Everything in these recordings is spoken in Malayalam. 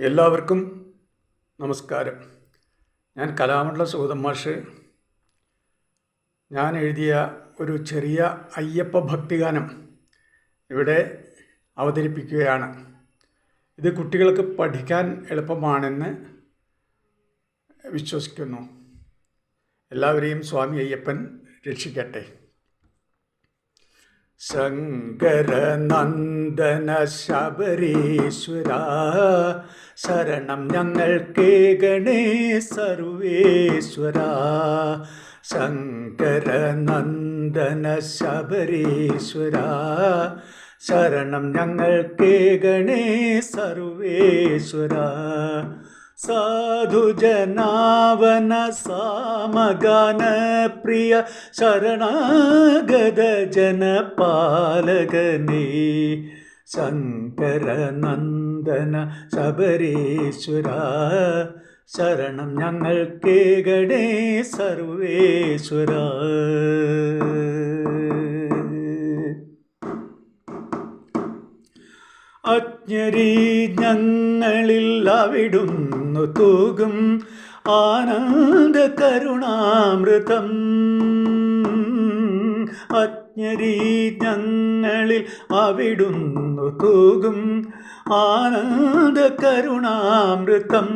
എല്ലാവർക്കും നമസ്കാരം. ഞാൻ കലാമണ്ഡല സൂതം മാഷ്. ഞാൻ എഴുതിയ ഒരു ചെറിയ അയ്യപ്പ ഭക്തിഗാനം ഇവിടെ അവതരിപ്പിക്കുകയാണ്. ഇത് കുട്ടികൾക്ക് പഠിക്കാൻ എളുപ്പമാണെന്ന് വിശ്വസിക്കുന്നു. എല്ലാവരെയും സ്വാമി അയ്യപ്പൻ രക്ഷിക്കട്ടെ. ശങ്കരനന്ദന ശബരീശ്വര ശരണം ഞങ്ങൾക്ക് ഗണേ സർവേശ്വര ശങ്കരനന്ദന ശബരീശ്വര ശരണം ഞങ്ങൾക്ക് ഗണേ സർവേശ്വര സാധുജനാവന സാമഗാന പ്രിയ ശരണാഗത ജനപാലകനേ. ശങ്കരനന്ദന ശബരീശ്വര ശരണം ഞങ്ങൾ ഗണേ സർവേശ്വര. അജ്ഞരീ ഞങ്ങളിൽ അവിടുന്നു തൂകും ആനന്ദ കരുണാമൃതം. അജ്ഞരി ഞങ്ങളിൽ അവിടുന്നു തൂകും ആനന്ദ കരുണാമൃതം.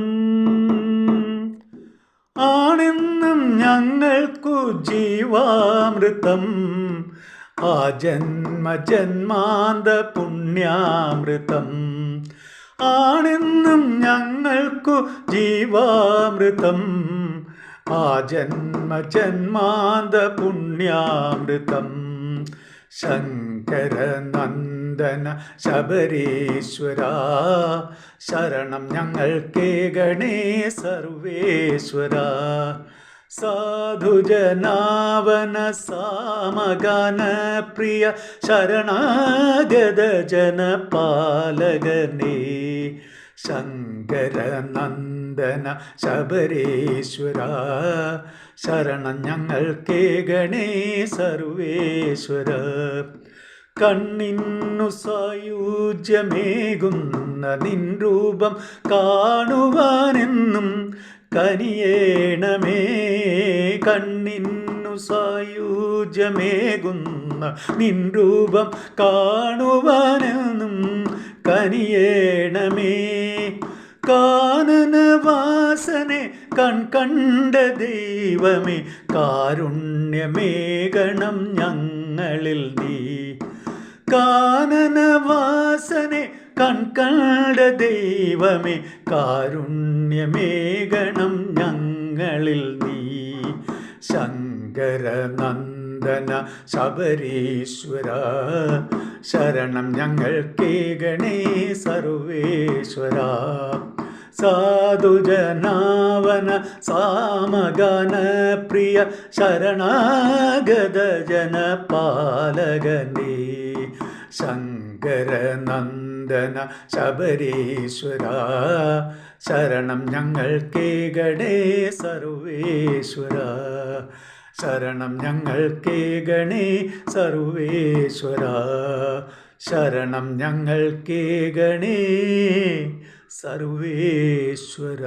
ആണെന്നും ഞങ്ങൾക്കു ജീവാമൃതം. ആ ജന്മ ജന്മാന്ത പുണ്യാമൃതം. ആണെന്നും ഞങ്ങൾക്കു ജീവാമൃതം. ആ ജന്മ ജന്മാന്ത പുണ്യാമൃതം. ശങ്കര നന്ദന ശബരീശ്വര ശരണം ഞങ്ങൾക്കേ ഗണേ സർവേശ്വര. സാധുജനാവന സാമഗാന പ്രിയ ശരണാഗത ജനപാലകനേ ശങ്കരനന്ദന ശബരീശ്വര ശരണം ഞങ്ങൾ ഗണേ സർവേശ്വര. കണ്ണിന്നു സായുജ്യമേകുന്ന നിൻ രൂപം കാണുവാനെന്നും കനിയേണമേ കണ്ണിന്നു സായുജ്യമേകുന്ന നിൻ രൂപം കാണുവാനെന്നും കനിയേണമേ. കാനനവാസനെ കൺ കണ്ട ദൈവമേ കാരുണ്യമേകണം ഞങ്ങളിൽ നീ. കാനനവാസനെ കൺ കണ്ട ദൈവമേ കാരുണ്യമേകണം ഞങ്ങളിൽ നീ. ശങ്കരനന്ദന ശബരീശ്വര ശരണം ഞങ്ങൾ ഗണേ സർവേശ്വര. സാധുജനാവന സാമഗന പ്രിയ ശരണാഗത ജനപാലകനേ. ശങ്കരനന്ദന ശബരീശ്വര ശരണം ഞങ്ങൾ ഗണേ സർവേശ്വര. ശരണം ഞങ്ങൾ ഗണേ സർവേശ്വര. ശരണം ഞങ്ങൾ ഗണേ സർവേശ്വര.